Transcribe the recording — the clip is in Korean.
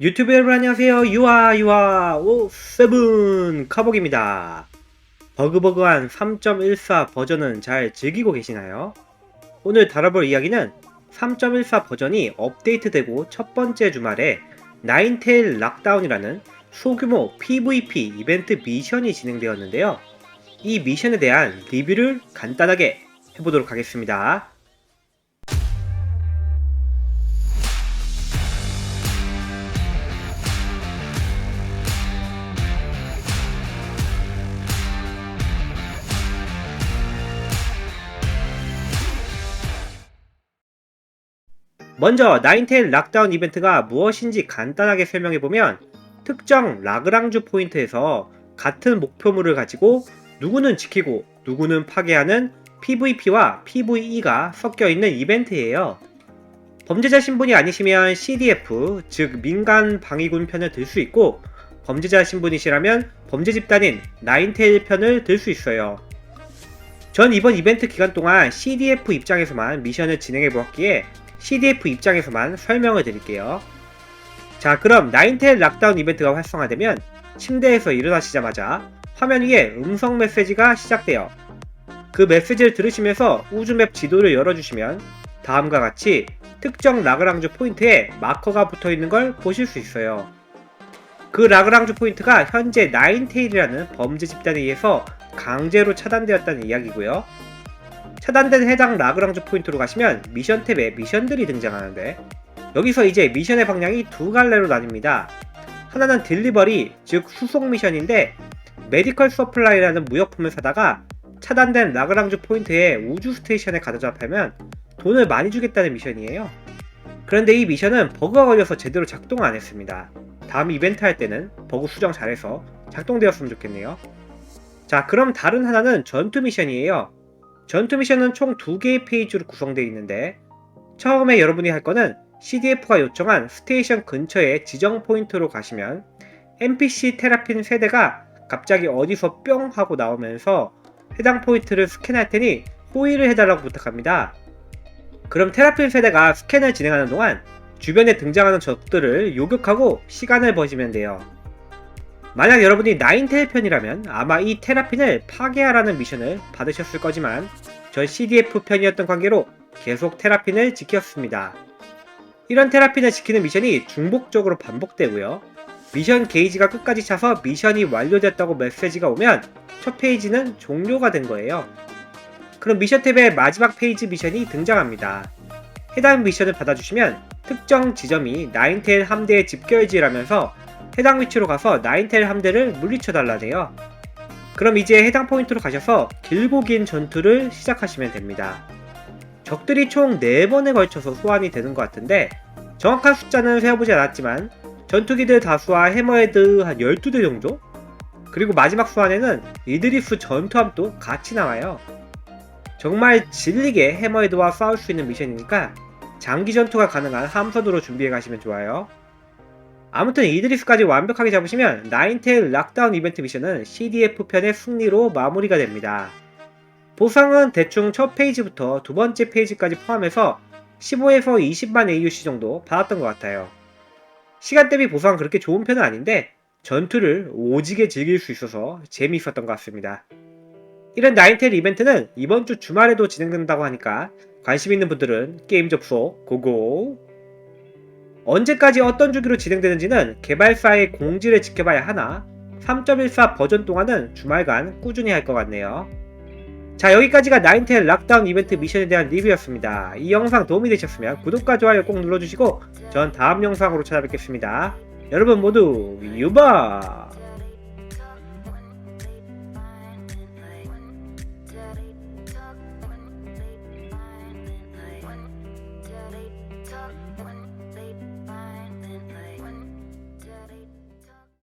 유튜브 여러분 안녕하세요. 유아 유아 오 세븐 카복입니다. 버그버그한 3.14 버전은 잘 즐기고 계시나요? 오늘 다뤄볼 이야기는 3.14 버전이 업데이트되고 첫 번째 주말에 나인테일 락다운이라는 소규모 PVP 이벤트 미션이 진행되었는데요. 이 미션에 대한 리뷰를 간단하게 해보도록 하겠습니다. 먼저 나인테일 락다운 이벤트가 무엇인지 간단하게 설명해보면 특정 라그랑주 포인트에서 같은 목표물을 가지고 누구는 지키고 누구는 파괴하는 PVP와 PVE가 섞여 있는 이벤트예요. 범죄자 신분이 아니시면 CDF, 즉 민간 방위군 편을 들 수 있고 범죄자 신분이시라면 범죄 집단인 나인테일 편을 들 수 있어요. 전 이번 이벤트 기간 동안 CDF 입장에서만 미션을 진행해 보았기에 CDF 입장에서만 설명을 드릴게요. 자, 그럼 나인텔 락다운 이벤트가 활성화되면 침대에서 일어나시자마자 화면 위에 음성 메시지가 시작돼요. 그 메시지를 들으시면서 우주맵 지도를 열어주시면 다음과 같이 특정 라그랑주 포인트에 마커가 붙어 있는 걸 보실 수 있어요. 그 라그랑주 포인트가 현재 나인테일이라는 범죄 집단에 의해서 강제로 차단되었다는 이야기고요. 차단된 해당 라그랑주 포인트로 가시면 미션 탭에 미션들이 등장하는데 여기서 이제 미션의 방향이 두 갈래로 나뉩니다. 하나는 딜리버리, 즉 수송 미션인데 메디컬 서플라이라는 무역품을 사다가 차단된 라그랑주 포인트에 우주 스테이션에 가져다 팔면 돈을 많이 주겠다는 미션이에요. 그런데 이 미션은 버그가 걸려서 제대로 작동 안 했습니다. 다음 이벤트 할 때는 버그 수정 잘해서 작동되었으면 좋겠네요. 자, 그럼 다른 하나는 전투 미션이에요. 전투 미션은 총두 개의 페이지로 구성되어 있는데 처음에 여러분이 할 거는 CDF가 요청한 스테이션 근처의 지정 포인트로 가시면 NPC 테라핀 세대가 갑자기 어디서 뿅 하고 나오면서 해당 포인트를 스캔할 테니 호의를 해달라고 부탁합니다. 그럼 테라핀 세대가 스캔을 진행하는 동안 주변에 등장하는 적들을 요격하고 시간을 버시면 돼요. 만약 여러분이 나인텔 편이라면 아마 이 테라핀을 파괴하라는 미션을 받으셨을 거지만 전 CDF 편이었던 관계로 계속 테라핀을 지켰습니다. 이런 테라핀을 지키는 미션이 중복적으로 반복되고요. 미션 게이지가 끝까지 차서 미션이 완료됐다고 메시지가 오면 첫 페이지는 종료가 된 거예요. 그럼 미션 탭의 마지막 페이지 미션이 등장합니다. 해당 미션을 받아주시면 특정 지점이 나인텔 함대의 집결지라면서 해당 위치로 가서 나인텔 함대를 물리쳐 달라네요. 그럼 이제 해당 포인트로 가셔서 길고 긴 전투를 시작하시면 됩니다. 적들이 총 4번에 걸쳐서 소환이 되는 것 같은데 정확한 숫자는 세어보지 않았지만 전투기들 다수와 해머헤드 한 12대 정도? 그리고 마지막 소환에는 이드리스 전투함도 같이 나와요. 정말 질리게 해머헤드와 싸울 수 있는 미션이니까 장기 전투가 가능한 함선으로 준비해 가시면 좋아요. 아무튼 이드리스까지 완벽하게 잡으시면 나인테일 락다운 이벤트 미션은 CDF 편의 승리로 마무리가 됩니다. 보상은 대충 첫 페이지부터 두 번째 페이지까지 포함해서 15에서 20만 AUC 정도 받았던 것 같아요. 시간 대비 보상은 그렇게 좋은 편은 아닌데 전투를 오지게 즐길 수 있어서 재미있었던 것 같습니다. 이런 나인테일 이벤트는 이번 주 주말에도 진행된다고 하니까 관심 있는 분들은 게임 접속 고고! 언제까지 어떤 주기로 진행되는지는 개발사의 공지를 지켜봐야 하나 3.14 버전 동안은 주말간 꾸준히 할 것 같네요. 자 여기까지가 나인텔 락다운 이벤트 미션에 대한 리뷰였습니다. 이 영상 도움이 되셨으면 구독과 좋아요 꼭 눌러주시고 전 다음 영상으로 찾아뵙겠습니다. 여러분 모두 유바!